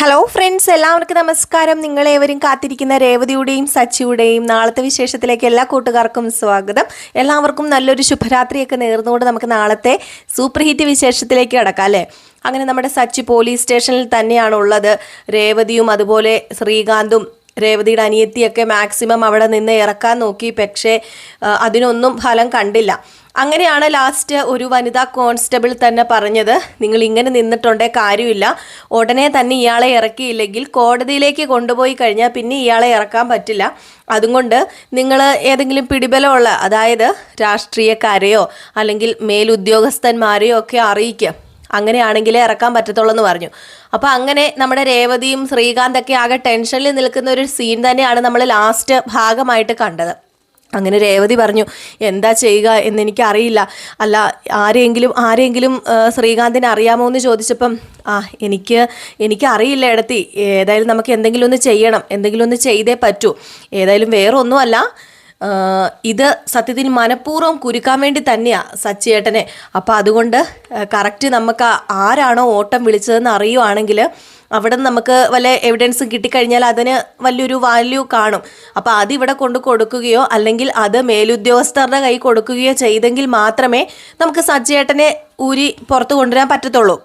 Hello friends എല്ലാവർക്കും നമസ്കാരം. നിങ്ങളേവരും കാത്തിരിക്കുന്ന രേവതിയുടെയും സച്ചിയുടെയും നാളത്തെ വിശേഷത്തിലേക്ക് എല്ലാ കൂട്ടുകാർക്കും സ്വാഗതം. എല്ലാവർക്കും നല്ലൊരു ശുഭരാത്രിയൊക്കെ നേർന്നുകൊണ്ട് നമുക്ക് നാളത്തെ സൂപ്പർ ഹിറ്റ് വിശേഷത്തിലേക്ക് കിടക്കാം അല്ലേ? അങ്ങനെ നമ്മുടെ സച്ചി പോലീസ് സ്റ്റേഷനിൽ തന്നെയാണ് ഉള്ളത് രേവതിയും അതുപോലെ ശ്രീകാന്തും രേവതിയുടെ അനിയത്തിയൊക്കെ മാക്സിമം അവിടെ നിന്ന് ഇറക്കാൻ നോക്കി. പക്ഷേ അതിനൊന്നും ഫലം കണ്ടില്ല. അങ്ങനെയാണ് ലാസ്റ്റ് ഒരു വനിതാ കോൺസ്റ്റബിൾ തന്നെ പറഞ്ഞത്. നിങ്ങൾ ഇങ്ങനെ നിന്നിട്ടുണ്ടേ കാര്യമില്ല. ഉടനെ തന്നെ ഇയാളെ ഇറക്കിയില്ലെങ്കിൽ കോടതിയിലേക്ക് കൊണ്ടുപോയി കഴിഞ്ഞാൽ പിന്നെ ഇയാളെ ഇറക്കാൻ പറ്റില്ല. അതുകൊണ്ട് നിങ്ങൾ ഏതെങ്കിലും പിടിബലമുള്ള അതായത് രാഷ്ട്രീയക്കാരെയോ അല്ലെങ്കിൽ മേലുദ്യോഗസ്ഥന്മാരെയോ ഒക്കെ അറിയിക്കുക. അങ്ങനെയാണെങ്കിലേ ഇറക്കാൻ പറ്റത്തുള്ളൂ എന്ന് പറഞ്ഞു. അപ്പോൾ അങ്ങനെ നമ്മുടെ രേവതിയും ശ്രീകാന്തൊക്കെ ആകെ ടെൻഷനിൽ നിൽക്കുന്ന ഒരു സീൻ തന്നെയാണ് നമ്മൾ ലാസ്റ്റ് ഭാഗമായിട്ട് കണ്ടത്. അങ്ങനെ രേവതി പറഞ്ഞു എന്താ ചെയ്യുക എന്നെനിക്കറിയില്ല അല്ല ആരെങ്കിലും ആരെങ്കിലും ശ്രീകാന്തിനെ അറിയാമോ എന്ന് ചോദിച്ചപ്പം ആ എനിക്ക് എനിക്കറിയില്ല ഇടത്തി ഏതായാലും നമുക്ക് എന്തെങ്കിലും ഒന്ന് ചെയ്യണം. എന്തെങ്കിലും ഒന്ന് ചെയ്തേ പറ്റൂ. ഏതായാലും വേറെ ഒന്നുമല്ല ഇത് സത്യത്തിൽ മനഃപൂർവം കുരുക്കാൻ വേണ്ടി തന്നെയാണ് സച്ചിയേട്ടനെ. അപ്പോൾ അതുകൊണ്ട് കറക്റ്റ് നമുക്ക് ആരാണോ ഓട്ടം വിളിച്ചതെന്ന് അറിയുവാണെങ്കിൽ അവിടെ നമുക്ക് വല്ല എവിഡൻസ് കിട്ടിക്കഴിഞ്ഞാൽ അതിന് വലിയൊരു വാല്യൂ കാണും. അപ്പോൾ അത് ഇവിടെ കൊണ്ട് കൊടുക്കുകയോ അല്ലെങ്കിൽ അത് മേലുദ്യോഗസ്ഥരുടെ കൈ കൊടുക്കുകയോ ചെയ്തെങ്കിൽ മാത്രമേ നമുക്ക് സച്ചിയേട്ടനെ ഊരി പുറത്ത് കൊണ്ടുവരാൻ പറ്റത്തുള്ളൂ.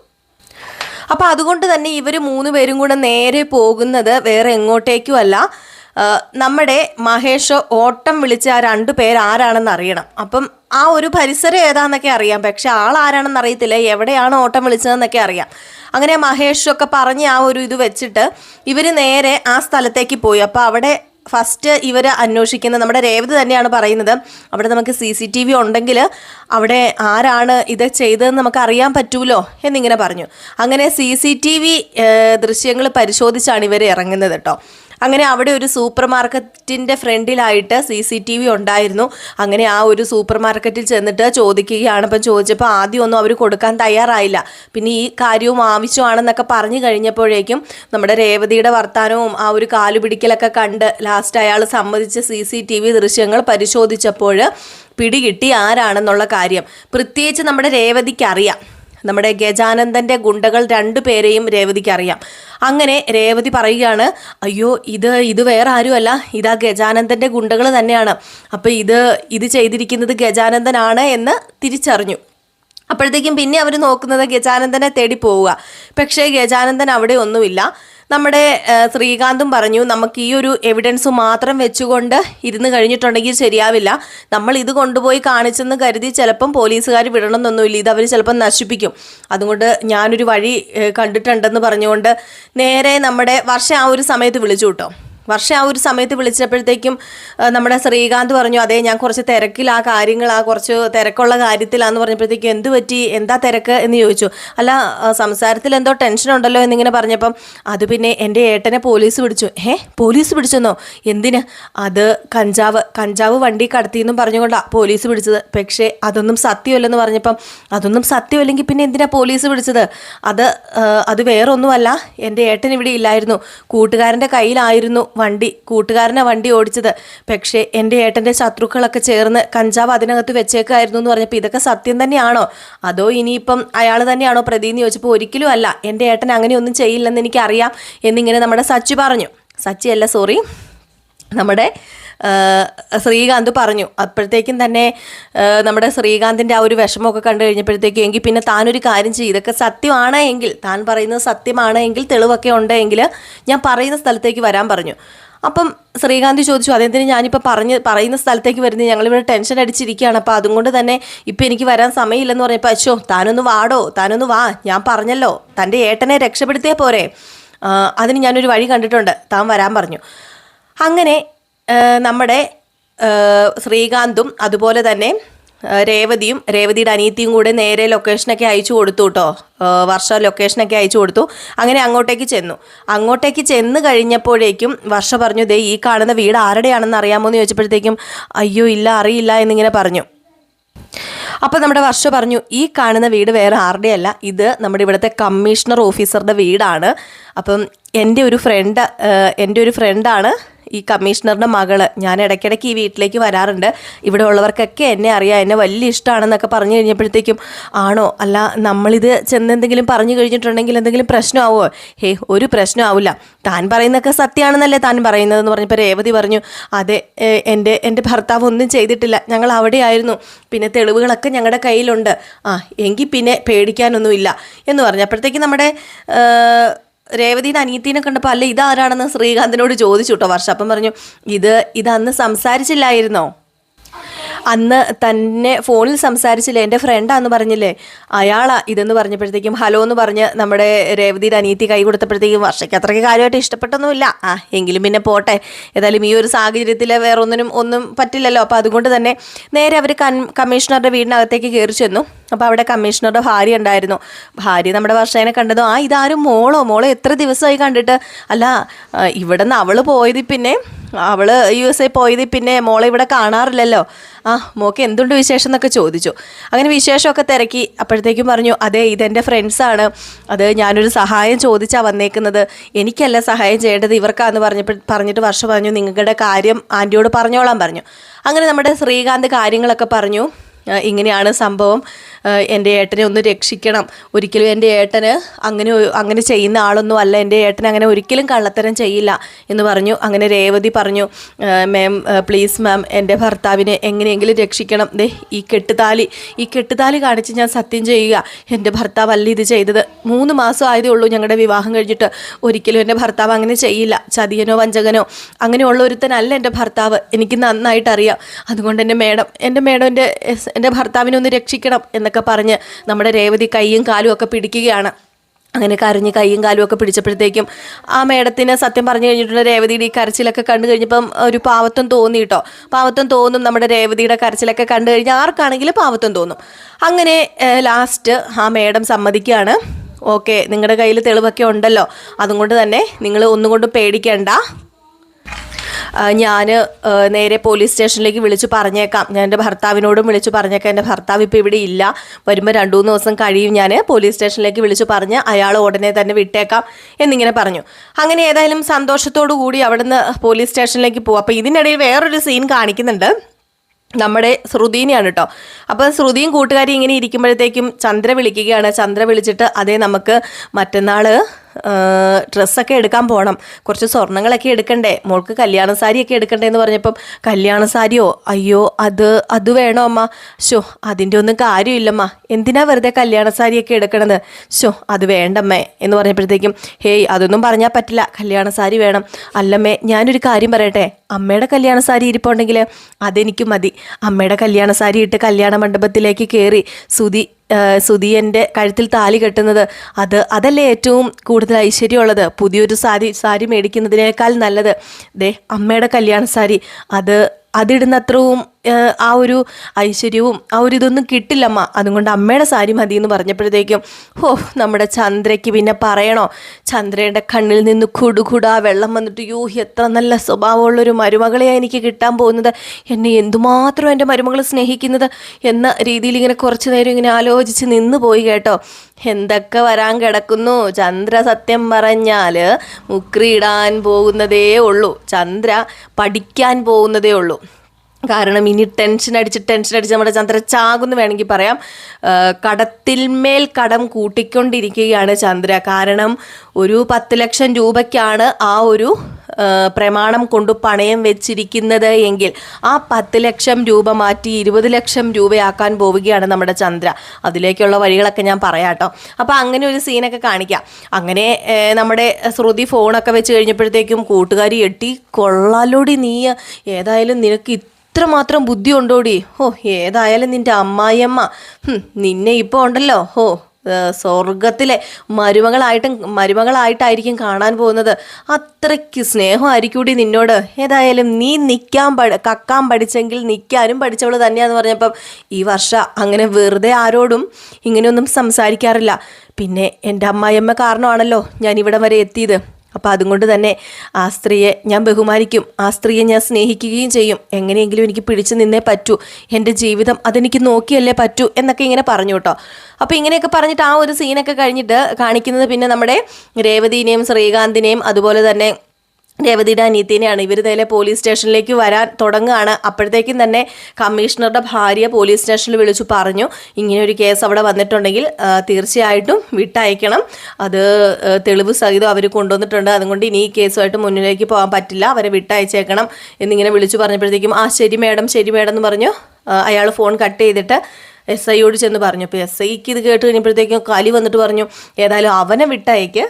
അപ്പോൾ അതുകൊണ്ട് തന്നെ ഇവർ മൂന്ന് പേരും കൂടെ നേരെ പോകുന്നത് വേറെ എങ്ങോട്ടേക്കും അല്ല. നമ്മുടെ മഹേഷ് ഓട്ടം വിളിച്ച ആ രണ്ടു പേര് ആരാണെന്ന് അറിയണം. അപ്പം ആ ഒരു പരിസരം ഏതാന്നൊക്കെ അറിയാം. പക്ഷെ ആൾ ആരാണെന്ന് അറിയത്തില്ല. എവിടെയാണ് ഓട്ടം വിളിച്ചതെന്നൊക്കെ അറിയാം. അങ്ങനെ മഹേഷൊക്കെ പറഞ്ഞ് ആ ഒരു ഇത് വെച്ചിട്ട് ഇവർ നേരെ ആ സ്ഥലത്തേക്ക് പോയി. അപ്പോൾ അവിടെ ഫസ്റ്റ് ഇവർ അന്വേഷിക്കുന്ന നമ്മുടെ രേവതി തന്നെയാണ് പറയുന്നത്. അവിടെ നമുക്ക് സി സി ടി വി ഉണ്ടെങ്കിൽ അവിടെ ആരാണ് ഇത് ചെയ്തതെന്ന് നമുക്ക് അറിയാൻ പറ്റൂലോ എന്നിങ്ങനെ പറഞ്ഞു. അങ്ങനെ സി സി ടി വി ദൃശ്യങ്ങൾ പരിശോധിച്ചാണ് ഇവർ ഇറങ്ങുന്നത് കേട്ടോ അങ്ങനെ അവിടെ ഒരു സൂപ്പർ മാർക്കറ്റിന്റെ ഫ്രണ്ടിലായിട്ട് സി സി ടി വി ഉണ്ടായിരുന്നു. അങ്ങനെ ആ ഒരു സൂപ്പർ മാർക്കറ്റിൽ ചെന്നിട്ട് ചോദിക്കുകയാണ്. അപ്പം ചോദിച്ചപ്പോൾ ആദ്യമൊന്നും അവർ കൊടുക്കാൻ തയ്യാറായില്ല. പിന്നെ ഈ കാര്യവും ആവശ്യമാണെന്നൊക്കെ പറഞ്ഞു കഴിഞ്ഞപ്പോഴേക്കും നമ്മുടെ രേവതിയുടെ വർത്തമാനവും ആ ഒരു കാലു പിടിക്കലൊക്കെ കണ്ട് ലാസ്റ്റ് അയാൾ സമ്മതിച്ച സി സി ടി വി ദൃശ്യങ്ങൾ പരിശോധിച്ചപ്പോൾ പിടികിട്ടി ആരാണെന്നുള്ള കാര്യം. പ്രത്യേകിച്ച് നമ്മുടെ രേവതിക്ക് അറിയാം. നമ്മുടെ ഗജാനന്ദന്റെ ഗുണ്ടകൾ രണ്ടുപേരെയും രേവതിക്ക് അറിയാം. അങ്ങനെ രേവതി പറയുകയാണ് അയ്യോ ഇത് ഇത് വേറെ ആരുമല്ല. ഇതാ ഗജാനന്ദന്റെ ഗുണ്ടകൾ തന്നെയാണ്. അപ്പോൾ ഇത് ഇത് ചെയ്തിരിക്കുന്നത് ഗജാനന്ദനാണ് എന്ന് തിരിച്ചറിഞ്ഞു. അപ്പോഴത്തേക്കും പിന്നെ അവർ നോക്കുന്നത് ഗജാനന്ദനെ തേടി പോവുക. പക്ഷേ ഗജാനന്ദൻ അവിടെ ഒന്നുമില്ല. നമ്മുടെ ശ്രീകാന്തും പറഞ്ഞു നമുക്ക് ഈ ഒരു എവിഡൻസ് മാത്രം വെച്ചുകൊണ്ട് ഇരുന്ന് കഴിഞ്ഞിട്ടുണ്ടെങ്കിൽ ശരിയാവില്ല. നമ്മൾ ഇത് കൊണ്ടുപോയി കാണിച്ചെന്ന് കരുതി ചിലപ്പം പോലീസുകാർ വിടണമെന്നൊന്നുമില്ല. ഇത് അവർ ചിലപ്പം നശിപ്പിക്കും. അതുകൊണ്ട് ഞാനൊരു വഴി കണ്ടിട്ടുണ്ടെന്ന് പറഞ്ഞുകൊണ്ട് നേരെ നമ്മുടെ വർഷം ആ ഒരു സമയത്ത് വിളിച്ചു കേട്ടോ. വർഷ ആ ഒരു സമയത്ത് വിളിച്ചപ്പോഴത്തേക്കും നമ്മുടെ ശ്രീകാന്ത് പറഞ്ഞു അതെ ഞാൻ കുറച്ച് തിരക്കിൽ ആ കാര്യങ്ങൾ ആ കുറച്ച് തിരക്കുള്ള കാര്യത്തിലാന്ന് പറഞ്ഞപ്പോഴത്തേക്കും എന്ത് പറ്റി? എന്താ തിരക്ക്? എന്ന് ചോദിച്ചു. അല്ല സംസാരത്തിൽ എന്തോ ടെൻഷൻ ഉണ്ടല്ലോ എന്നിങ്ങനെ പറഞ്ഞപ്പം അത് പിന്നെ എന്റെ ഏട്ടനെ പോലീസ് പിടിച്ചു. ഏ പോലീസ് പിടിച്ചെന്നോ? എന്തിന്? അത് കഞ്ചാവ് കഞ്ചാവ് വണ്ടി കടത്തിയെന്നും പറഞ്ഞുകൊണ്ടാണ് പോലീസ് പിടിച്ചത്. പക്ഷേ അതൊന്നും സത്യമല്ലെന്ന് പറഞ്ഞപ്പം അതൊന്നും സത്യമല്ലെങ്കിൽ പിന്നെ എന്തിനാ പോലീസ് പിടിച്ചത്? അത് അത് വേറൊന്നുമല്ല. എന്റെ ഏട്ടൻ ഇവിടെ ഇല്ലായിരുന്നു. കൂട്ടുകാരന്റെ കയ്യിലായിരുന്നു. വണ്ടി കൂട്ടുകാരനെ വണ്ടി ഓടിച്ചത്. പക്ഷേ എന്റെ ഏട്ടന്റെ ശത്രുക്കളൊക്കെ ചേർന്ന് കഞ്ചാവ് അതിനകത്ത് വെച്ചേക്കായിരുന്നു എന്ന് പറഞ്ഞപ്പോൾ ഇതൊക്കെ സത്യം തന്നെയാണോ? അതോ ഇനിയിപ്പം അയാൾ തന്നെയാണോ പ്രതി എന്ന് ചോദിച്ചപ്പോൾ ഒരിക്കലും അല്ല. എന്റെ ഏട്ടൻ അങ്ങനെയൊന്നും ചെയ്യില്ലെന്ന് എനിക്കറിയാം എന്നിങ്ങനെ നമ്മുടെ സച്ചി പറഞ്ഞു. സച്ചി അല്ല സോറി. നമ്മുടെ ശ്രീകാന്ത് പറഞ്ഞു. അപ്പോഴത്തേക്കും തന്നെ നമ്മുടെ ശ്രീകാന്തിന്റെ ആ ഒരു വിഷമമൊക്കെ കണ്ടു കഴിഞ്ഞപ്പോഴത്തേക്കും എങ്കിൽ പിന്നെ താനൊരു കാര്യം ചെയ്യും. ഇതൊക്കെ സത്യമാണ് എങ്കിൽ താൻ പറയുന്നത് സത്യമാണ് എങ്കിൽ തെളിവൊക്കെ ഉണ്ടെങ്കിൽ ഞാൻ പറയുന്ന സ്ഥലത്തേക്ക് വരാൻ പറഞ്ഞു. അപ്പം ശ്രീകാന്ത് ചോദിച്ചു അദ്ദേഹത്തിന് ഞാനിപ്പോൾ പറഞ്ഞ് പറയുന്ന സ്ഥലത്തേക്ക് വരുന്നത്? ഞങ്ങളിവിടെ ടെൻഷൻ അടിച്ചിരിക്കുകയാണ്. അപ്പോൾ അതുകൊണ്ട് തന്നെ ഇപ്പം എനിക്ക് വരാൻ സമയമില്ലെന്ന് പറഞ്ഞപ്പോൾ അച്ഛോ താനൊന്ന് വാടോ താനൊന്ന് വാ ഞാൻ പറഞ്ഞല്ലോ. തന്റെ ഏട്ടനെ രക്ഷപ്പെടുത്തിയാൽ പോരെ. അതിന് ഞാനൊരു വഴി കണ്ടിട്ടുണ്ട്. താൻ വരാൻ പറഞ്ഞു. അങ്ങനെ നമ്മുടെ ശ്രീകാന്തും അതുപോലെ തന്നെ രേവതിയും രേവതിയുടെ അനിയത്തിയും കൂടെ നേരെ ലൊക്കേഷനൊക്കെ അയച്ചു കൊടുത്തു കേട്ടോ വർഷ ലൊക്കേഷനൊക്കെ അയച്ചു കൊടുത്തു. അങ്ങനെ അങ്ങോട്ടേക്ക് ചെന്നു. അങ്ങോട്ടേക്ക് ചെന്ന് കഴിഞ്ഞപ്പോഴേക്കും വർഷ പറഞ്ഞു ദേ ഈ കാണുന്ന വീട് ആരുടെയാണെന്ന് അറിയാമോ എന്ന് ചോദിച്ചപ്പോഴത്തേക്കും അയ്യോ ഇല്ല അറിയില്ല എന്നിങ്ങനെ പറഞ്ഞു. അപ്പോൾ നമ്മുടെ വർഷ പറഞ്ഞു ഈ കാണുന്ന വീട് വേറെ ആരുടെയല്ല. ഇത് നമ്മുടെ ഇവിടുത്തെ കമ്മീഷണർ ഓഫീസറുടെ വീടാണ്. അപ്പം എന്റെ ഒരു ഫ്രണ്ട് എന്റെ ഒരു ഫ്രണ്ടാണ് ഈ കമ്മീഷണറുടെ മകൾ. ഞാൻ ഇടയ്ക്കിടയ്ക്ക് ഈ വീട്ടിലേക്ക് വരാറുണ്ട്. ഇവിടെ ഉള്ളവർക്കൊക്കെ എന്നെ അറിയാം. എന്നെ വലിയ ഇഷ്ടമാണെന്നൊക്കെ പറഞ്ഞു കഴിഞ്ഞപ്പോഴത്തേക്കും ആണോ? അല്ല നമ്മളിത് ചെന്ന് എന്തെങ്കിലും പറഞ്ഞു കഴിഞ്ഞിട്ടുണ്ടെങ്കിൽ എന്തെങ്കിലും പ്രശ്നമാവോ? ഹേ ഒരു പ്രശ്നമാവില്ല. താൻ പറയുന്നതൊക്കെ സത്യമാണെന്നല്ലേ താൻ പറയുന്നതെന്ന് പറഞ്ഞപ്പോൾ രേവതി പറഞ്ഞു അതെ എന്റെ എന്റെ ഭർത്താവ് ഒന്നും ചെയ്തിട്ടില്ല. ഞങ്ങൾ അവിടെയായിരുന്നു. പിന്നെ തെളിവുകളൊക്കെ ഞങ്ങളുടെ കയ്യിലുണ്ട്. ആ എങ്കിൽ പിന്നെ പേടിക്കാനൊന്നുമില്ല. എന്ന് പറഞ്ഞു അപ്പോഴത്തേക്ക് നമ്മുടെ രേവതിയുടെ അനിയത്തിനെ കണ്ടപ്പോൾ അല്ല ഇതാരാണെന്ന് ശ്രീകാന്തിനോട് ചോദിച്ചു കേട്ടോ വർഷ. അപ്പം പറഞ്ഞു ഇത് ഇതന്ന് സംസാരിച്ചില്ലായിരുന്നോ? അന്ന് തന്നെ ഫോണിൽ സംസാരിച്ചില്ലേ? എന്റെ ഫ്രണ്ടാന്ന് പറഞ്ഞില്ലേ? അയാളാ ഇതെന്ന് പറഞ്ഞപ്പോഴത്തേക്കും ഹലോ എന്ന് പറഞ്ഞ് നമ്മുടെ രേവതിയുടെ അനീതി കൈ കൊടുത്തപ്പോഴത്തേക്കും വർഷയ്ക്ക് അത്രയ്ക്ക് കാര്യമായിട്ട് ഇഷ്ടപ്പെട്ടൊന്നുമില്ല. ആ എങ്കിലും പിന്നെ പോട്ടെ. ഏതായാലും ഈ ഒരു സാഹചര്യത്തിൽ വേറെ ഒന്നിനും ഒന്നും പറ്റില്ലല്ലോ. അപ്പോൾ അതുകൊണ്ട് തന്നെ നേരെ അവർ കമ്മീഷണറുടെ വീടിനകത്തേക്ക് കയറി ചെന്നു. അപ്പോൾ അവിടെ കമ്മീഷണറുടെ ഭാര്യ ഉണ്ടായിരുന്നു. ഭാര്യ നമ്മുടെ വർഷേനെ കണ്ടതും ആ ഇതാരും മോളോ? മോളോ എത്ര ദിവസമായി കണ്ടിട്ട്? അല്ല ഇവിടെ നിന്ന് അവൾ പോയത് പിന്നെ അവൾ യു എസ് എ പോയത് പിന്നെ മോളെ ഇവിടെ കാണാറില്ലല്ലോ. ആ മോക്ക് എന്തുണ്ട് വിശേഷം എന്നൊക്കെ ചോദിച്ചു. അങ്ങനെ വിശേഷമൊക്കെ തിരക്കി. അപ്പോഴത്തേക്കും പറഞ്ഞു അതെ ഇതെന്റെ ഫ്രണ്ട്സാണ് അത് ഞാനൊരു സഹായം ചോദിച്ചാണ് വന്നേക്കുന്നത്. എനിക്കല്ല സഹായം ചെയ്യേണ്ടത് ഇവർക്കാന്ന് പറഞ്ഞപ്പോൾ പറഞ്ഞിട്ട് വർഷം പറഞ്ഞു നിങ്ങളുടെ കാര്യം ആന്റിയോട് പറഞ്ഞോളാൻ പറഞ്ഞു. അങ്ങനെ നമ്മുടെ ശ്രീകാന്ത് കാര്യങ്ങളൊക്കെ പറഞ്ഞു. ഇങ്ങനെയാണ് സംഭവം. എന്റെ ഏട്ടനെ ഒന്ന് രക്ഷിക്കണം. ഒരിക്കലും എന്റെ ഏട്ടന് അങ്ങനെ അങ്ങനെ ചെയ്യുന്ന ആളൊന്നും അല്ല. എന്റെ ഏട്ടൻ അങ്ങനെ ഒരിക്കലും കള്ളത്തരം ചെയ്യില്ല എന്ന് പറഞ്ഞു. അങ്ങനെ രേവതി പറഞ്ഞു മാം പ്ലീസ് മാം എന്റെ ഭർത്താവിനെ എങ്ങനെയെങ്കിലും രക്ഷിക്കണം. ദേ ഈ കെട്ടുതാലി ഈ കെട്ടുതാലി കാണിച്ച് ഞാൻ സത്യം ചെയ്യുക. എന്റെ ഭർത്താവ് അല്ല ഇത് ചെയ്തത്. മൂന്ന് മാസം ആയതേ ഉള്ളൂ ഞങ്ങളുടെ വിവാഹം കഴിഞ്ഞിട്ട്. ഒരിക്കലും എന്റെ ഭർത്താവ് അങ്ങനെ ചെയ്യില്ല. ചതിയനോ വഞ്ചകനോ അങ്ങനെയുള്ള ഒരുത്തനല്ല എന്റെ ഭർത്താവ്. എനിക്ക് നന്നായിട്ട് അറിയാം അതുകൊണ്ട് എന്റെ മേഡം എന്റെ മേഡം എന്റെ എന്റെ ഭർത്താവിനെ ഒന്ന് രക്ഷിക്കണം എന്നൊക്കെ പറഞ്ഞ് നമ്മുടെ രേവതി കൈയും കാലും ഒക്കെ പിടിക്കുകയാണ്. അങ്ങനെ കരഞ്ഞ് കൈയും കാലും ഒക്കെ പിടിച്ചപ്പോഴത്തേക്കും ആ മേഡത്തിന് സത്യം പറഞ്ഞു കഴിഞ്ഞിട്ടുള്ള രേവതിയുടെ ഈ കരച്ചിലൊക്കെ കണ്ടു കഴിഞ്ഞപ്പം ഒരു പാവത്വം തോന്നി കേട്ടോ. പാവത്വം തോന്നും നമ്മുടെ രേവതിയുടെ കരച്ചിലൊക്കെ കണ്ടു കഴിഞ്ഞാൽ ആർക്കാണെങ്കിലും പാവത്വം തോന്നും. അങ്ങനെ ലാസ്റ്റ് ആ മേഡം സമ്മതിക്കുകയാണ്. ഓക്കെ നിങ്ങളുടെ കയ്യിൽ തെളിവൊക്കെ ഉണ്ടല്ലോ. അതുകൊണ്ട് തന്നെ നിങ്ങൾ ഒന്നും കൊണ്ടും പേടിക്കേണ്ട. ഞാൻ നേരെ പോലീസ് സ്റ്റേഷനിലേക്ക് വിളിച്ച് പറഞ്ഞേക്കാം. ഞാൻ എന്റെ ഭർത്താവിനോടും വിളിച്ച് പറഞ്ഞേക്കാം. എന്റെ ഭർത്താവ് ഇപ്പോൾ ഇവിടെ ഇല്ല. വരുമ്പോൾ രണ്ടു മൂന്ന് ദിവസം കഴിയും ഞാൻ പോലീസ് സ്റ്റേഷനിലേക്ക് വിളിച്ച് പറഞ്ഞ് അയാൾ ഉടനെ തന്നെ വിട്ടേക്കാം എന്നിങ്ങനെ പറഞ്ഞു. അങ്ങനെ ഏതായാലും സന്തോഷത്തോടു കൂടി അവിടുന്ന് പോലീസ് സ്റ്റേഷനിലേക്ക് പോകും അപ്പോൾ ഇതിനിടയിൽ വേറൊരു സീൻ കാണിക്കുന്നുണ്ട്. നമ്മുടെ ശ്രുതിനെയാണ് കേട്ടോ അപ്പോൾ ശ്രുതിയും കൂട്ടുകാരി ഇങ്ങനെ ഇരിക്കുമ്പോഴത്തേക്കും ചന്ദ്ര വിളിക്കുകയാണ്. ചന്ദ്ര വിളിച്ചിട്ട് അതേ നമുക്ക് മറ്റന്നാൾ ഡ്രസ്സൊക്കെ എടുക്കാൻ പോകണം കുറച്ച് സ്വർണങ്ങളൊക്കെ എടുക്കണ്ടേ. മോൾക്ക് കല്യാണ സാരിയൊക്കെ എടുക്കണ്ടേ എന്ന് പറഞ്ഞപ്പം കല്യാണ സാരിയോ? അയ്യോ അത് അത് വേണോ അമ്മ? ഷോ അതിന്റെ ഒന്നും കാര്യമില്ലമ്മ. എന്തിനാ വെറുതെ കല്യാണ സാരിയൊക്കെ എടുക്കണത്? ഷോ അത് വേണ്ടമ്മേ. എന്ന് പറഞ്ഞപ്പോഴത്തേക്കും ഹേയ് അതൊന്നും പറഞ്ഞാൽ പറ്റില്ല. കല്യാണ സാരി വേണം. അല്ലമ്മേ ഞാനൊരു കാര്യം പറയട്ടെ. അമ്മയുടെ കല്യാണ സാരി ഇരിപ്പുണ്ടെങ്കിൽ അതെനിക്ക് മതി. അമ്മയുടെ കല്യാണ സാരി ഇട്ട് കല്യാണ മണ്ഡപത്തിലേക്ക് കയറി സുതി സുതിയന്റെ കഴുത്തിൽ താലി കെട്ടുന്നത് അത് അതല്ലേ ഏറ്റവും കൂടുതൽ ഐശ്വര്യമുള്ളത്? പുതിയൊരു സാരി സാരി മേടിക്കുന്നതിനേക്കാൾ നല്ലത്. ദേ അമ്മയുടെ കല്യാണ സാരി അത് അതിടുന്നത്രയും ഏഹ്, ആ ഒരു ഐശ്വര്യവും ആ ഒരു ഇതൊന്നും കിട്ടില്ലമ്മ. അതുകൊണ്ട് അമ്മയുടെ സാരി മതി എന്ന് പറഞ്ഞപ്പോഴത്തേക്കും ഓ നമ്മുടെ ചന്ദ്രയ്ക്ക് പിന്നെ പറയണോ? ചന്ദ്രയുടെ കണ്ണിൽ നിന്ന് കുടുകുടാ വെള്ളം വന്നിട്ട് യൂ എത്ര നല്ല സ്വഭാവമുള്ളൊരു മരുമകളെയാണ് എനിക്ക് കിട്ടാൻ പോകുന്നത്. എന്നെ എന്തുമാത്രം എന്റെ മരുമകൾ സ്നേഹിക്കുന്നത് എന്ന രീതിയിൽ ഇങ്ങനെ കുറച്ച് നേരം ഇങ്ങനെ ആലോചിച്ച് നിന്ന് പോയി കേട്ടോ. എന്തൊക്കെ വരാൻ കിടക്കുന്നു? ചന്ദ്ര സത്യം പറഞ്ഞാൽ മുക്രിയിടാൻ പോകുന്നതേ ഉള്ളൂ. ചന്ദ്ര പഠിക്കാൻ പോകുന്നതേ ഉള്ളൂ. കാരണം ഇനി ടെൻഷൻ അടിച്ച് ടെൻഷൻ അടിച്ച് നമ്മുടെ ചന്ദ്ര ചാകുന്നു വേണമെങ്കിൽ പറയാം. കടത്തിന്മേൽ കടം കൂട്ടിക്കൊണ്ടിരിക്കുകയാണ് ചന്ദ്ര. കാരണം ഒരു പത്ത് ലക്ഷം രൂപയ്ക്കാണ് ആ ഒരു പ്രമാണം കൊണ്ട് പണയം വെച്ചിരിക്കുന്നത് എങ്കിൽ ആ പത്ത് ലക്ഷം രൂപ മാറ്റി ഇരുപത് ലക്ഷം രൂപയാക്കാൻ പോവുകയാണ് നമ്മുടെ ചന്ദ്ര. അതിലേക്കുള്ള വഴികളൊക്കെ ഞാൻ പറയാം കേട്ടോ. അപ്പോൾ അങ്ങനെ ഒരു സീനൊക്കെ കാണിക്കാം. അങ്ങനെ നമ്മുടെ ശ്രുതി ഫോണൊക്കെ വെച്ച് കഴിഞ്ഞപ്പോഴത്തേക്കും കൂട്ടുകാരി എട്ടി കൊള്ളാലോടി നീ ഏതായാലും നിനക്ക് ഇത്രമാത്രം ബുദ്ധി ഉണ്ടോടി ഓ ഏതായാലും നിന്റെ അമ്മായിയമ്മ. നിന്നെ ഇപ്പോൾ ഉണ്ടല്ലോ. ഓ സ്വർഗത്തിലെ മരുമകളായിട്ടും മരുമകളായിട്ടായിരിക്കും കാണാൻ പോകുന്നത്. അത്രയ്ക്ക് സ്നേഹമായിരിക്കൂടി നിന്നോട്. ഏതായാലും നീ നിൽക്കാൻ പഠി കക്കാൻ പഠിച്ചെങ്കിൽ നിൽക്കാനും പഠിച്ചവൾ തന്നെയാന്ന് പറഞ്ഞപ്പം ഈ വർഷ അങ്ങനെ വെറുതെ ആരോടും ഇങ്ങനെയൊന്നും സംസാരിക്കാറില്ല. പിന്നെ എന്റെ അമ്മായിയമ്മ കാരണമാണല്ലോ ഞാൻ ഇവിടം വരെ എത്തിയത്. അപ്പം അതുകൊണ്ട് തന്നെ ആ സ്ത്രീയെ ഞാൻ ബഹുമാനിക്കും. ആ സ്ത്രീയെ ഞാൻ സ്നേഹിക്കുകയും ചെയ്യും. എങ്ങനെയെങ്കിലും എനിക്ക് പിടിച്ചു നിന്നേ പറ്റൂ. എന്റെ ജീവിതം അതെനിക്ക് നോക്കിയല്ലേ പറ്റൂ എന്നൊക്കെ ഇങ്ങനെ പറഞ്ഞു കേട്ടോ. അപ്പോൾ ഇങ്ങനെയൊക്കെ പറഞ്ഞിട്ട് ആ ഒരു സീനൊക്കെ കഴിഞ്ഞിട്ട് കാണിക്കുന്നത് പിന്നെ നമ്മുടെ രേവതിനെയും ശ്രീകാന്തിനെയും അതുപോലെ തന്നെ രേവതിയുടെ അനിയത്തിനെയാണ്. ഇവർ നേരെ പോലീസ് സ്റ്റേഷനിലേക്ക് വരാൻ തുടങ്ങുകയാണ്. അപ്പോഴത്തേക്കും തന്നെ കമ്മീഷണറുടെ ഭാര്യ പോലീസ് സ്റ്റേഷനിൽ വിളിച്ചു പറഞ്ഞു ഇങ്ങനെ ഒരു കേസ് അവിടെ വന്നിട്ടുണ്ടെങ്കിൽ തീർച്ചയായിട്ടും വിട്ടയക്കണം. അത് തെളിവ് സഹിതം അവർ കൊണ്ടുവന്നിട്ടുണ്ട്. അതുകൊണ്ട് ഇനി ഈ കേസുമായിട്ട് മുന്നിലേക്ക് പോകാൻ പറ്റില്ല. അവരെ വിട്ടയച്ചേക്കണം. എന്നിങ്ങനെ വിളിച്ചു പറഞ്ഞപ്പോഴത്തേക്കും ആ ശരി മേഡം ശരി മേഡം എന്ന് പറഞ്ഞു. അയാൾ ഫോൺ കട്ട് ചെയ്തിട്ട് എസ് ഐയോട് ചെന്ന് പറഞ്ഞു. അപ്പോൾ എസ് ഐക്ക് ഇത് കേട്ട് കഴിഞ്ഞപ്പോഴത്തേക്കും കലി വന്നിട്ട് പറഞ്ഞു ഏതായാലും അവനെ വിട്ടയക്ക്.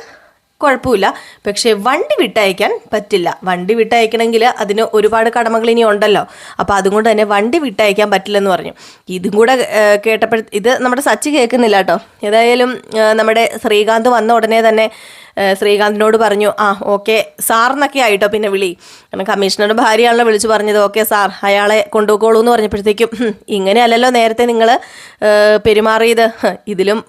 കുഴപ്പമില്ല. പക്ഷേ വണ്ടി വിട്ടയക്കാൻ പറ്റില്ല. വണ്ടി വിട്ടയക്കണമെങ്കിൽ അതിന് ഒരുപാട് കടമകൾ ഇനി ഉണ്ടല്ലോ. അപ്പോൾ അതുകൊണ്ട് തന്നെ വണ്ടി വിട്ടയക്കാൻ പറ്റില്ലെന്ന് പറഞ്ഞു. ഇതും കൂടെ കേട്ടപ്പോൾ ഇത് നമ്മുടെ സച്ചി കേൾക്കുന്നില്ല കേട്ടോ. ഏതായാലും നമ്മുടെ ശ്രീകാന്ത് വന്ന ഉടനെ തന്നെ ശ്രീകാന്തിനോട് പറഞ്ഞു ആ ഓക്കെ സാറിനൊക്കെ ആയിട്ടോ പിന്നെ വിളി. കാരണം കമ്മീഷണറുടെ ഭാര്യയാണല്ലോ വിളിച്ചു പറഞ്ഞത് ഓക്കെ സാർ അയാളെ കൊണ്ടുപോയിക്കോളൂ എന്ന് പറഞ്ഞപ്പോഴത്തേക്കും "ഹും, ഇങ്ങനെയല്ലല്ലോ നേരത്തെ നിങ്ങൾ പെരുമാറിയത്. ഇതിലും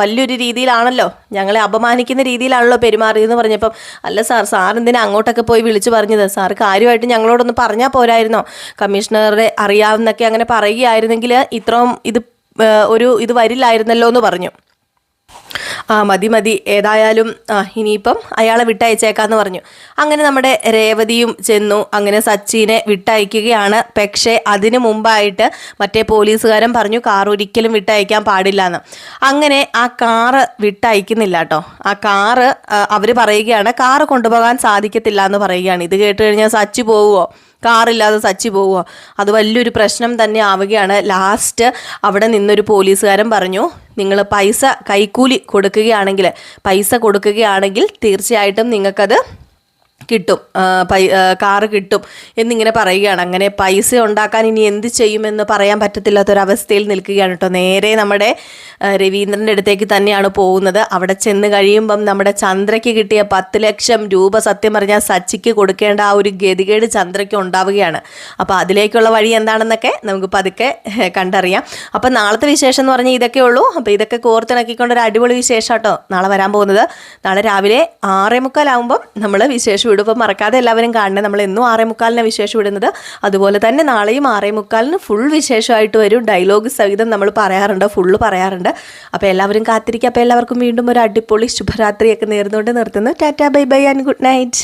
വലിയൊരു രീതിയിലാണല്ലോ. ഞങ്ങളെ അപമാനിക്കുന്ന രീതിയിലാണല്ലോ പെരുമാറിയതെന്ന് പറഞ്ഞപ്പം അല്ല സാർ സാർ എന്തിനാ അങ്ങോട്ടൊക്കെ പോയി വിളിച്ചു പറഞ്ഞത്? സാർ കാര്യമായിട്ട് ഞങ്ങളോടൊന്ന് പറഞ്ഞാൽ പോരായിരുന്നോ? കമ്മീഷണറെ അറിയാവുന്നൊക്കെ അങ്ങനെ പറയുകയായിരുന്നെങ്കിൽ ഇത്രയും ഇത് ഒരു ഇത് വരില്ലായിരുന്നല്ലോ എന്ന് പറഞ്ഞു. ആ മതി മതി. ഏതായാലും ഇനിയിപ്പം അയാളെ വിട്ടയച്ചേക്കാന്ന് പറഞ്ഞു. അങ്ങനെ നമ്മുടെ രേവതിയും ചെന്നു. അങ്ങനെ സച്ചിനെ വിട്ടയക്കുകയാണ്. പക്ഷേ അതിനു മുമ്പായിട്ട് മറ്റേ പോലീസുകാരൻ പറഞ്ഞു കാർ ഒരിക്കലും വിട്ടയക്കാൻ പാടില്ല എന്ന് അങ്ങനെ ആ കാറ് വിട്ടയക്കുന്നില്ല കേട്ടോ. ആ കാറ് അവർ പറയുകയാണ് കാറ് കൊണ്ടുപോകാൻ സാധിക്കത്തില്ല എന്ന് പറയുകയാണ്. ഇത് കേട്ട് കഴിഞ്ഞാൽ സച്ചി പോവുമോ കാറില്ലാതെ സച്ചി പോവുക. അത് വലിയൊരു പ്രശ്നം തന്നെ ആവുകയാണ്. ലാസ്റ്റ് അവിടെ നിന്നൊരു പോലീസുകാരൻ പറഞ്ഞു നിങ്ങൾ പൈസ കൈക്കൂലി കൊടുക്കുകയാണെങ്കിൽ പൈസ കൊടുക്കുകയാണെങ്കിൽ തീർച്ചയായിട്ടും നിങ്ങൾക്കത് കിട്ടും പൈ കാറ് കിട്ടും എന്നിങ്ങനെ പറയുകയാണ്. അങ്ങനെ പൈസ ഉണ്ടാക്കാൻ ഇനി എന്ത് ചെയ്യുമെന്ന് പറയാൻ പറ്റത്തില്ലാത്തൊരവസ്ഥയിൽ നിൽക്കുകയാണ് കേട്ടോ. നേരെ നമ്മുടെ രവീന്ദ്രന്റെ അടുത്തേക്ക് തന്നെയാണ് പോകുന്നത്. അവിടെ ചെന്ന് കഴിയുമ്പം നമ്മുടെ ചന്ദ്രയ്ക്ക് കിട്ടിയ പത്ത് ലക്ഷം രൂപ സത്യം പറഞ്ഞാൽ സച്ചിക്ക് കൊടുക്കേണ്ട ആ ഒരു ഗതികേട് ചന്ദ്രയ്ക്ക് ഉണ്ടാവുകയാണ്. അപ്പോൾ അതിലേക്കുള്ള വഴി എന്താണെന്നൊക്കെ നമുക്ക് പതുക്കെ കണ്ടറിയാം. അപ്പം നാളത്തെ വിശേഷം എന്ന് പറഞ്ഞാൽ ഇതൊക്കെ ഉള്ളൂ. അപ്പോൾ ഇതൊക്കെ കോർത്തിണക്കിക്കൊണ്ട് ഒരു അടിപൊളി വിശേഷം കേട്ടോ നാളെ വരാൻ പോകുന്നത്. നാളെ രാവിലെ ആറേ മുക്കാലാവുമ്പം നമ്മൾ വിശേഷം വിടും മറക്കാതെ എല്ലാവരും കാണണേ. നമ്മൾ എന്നും ആറേ മുക്കാലിനെ വിശേഷം വിടുന്നത് അതുപോലെ തന്നെ നാളെയും ആറേ മുക്കാലിന് ഫുൾ വിശേഷമായിട്ട് വരും. ഡയലോഗ് സഹിതം നമ്മൾ പറയാറുണ്ട്. ഫുള്ള് പറയാറുണ്ട്. അപ്പോൾ എല്ലാവരും കാത്തിരിക്കുക അപ്പോൾ എല്ലാവർക്കും വീണ്ടും ഒരു അടിപൊളി ശുഭരാത്രിയൊക്കെ നേർന്നുകൊണ്ട് നിർത്തുന്നു. Tata bye bye and good night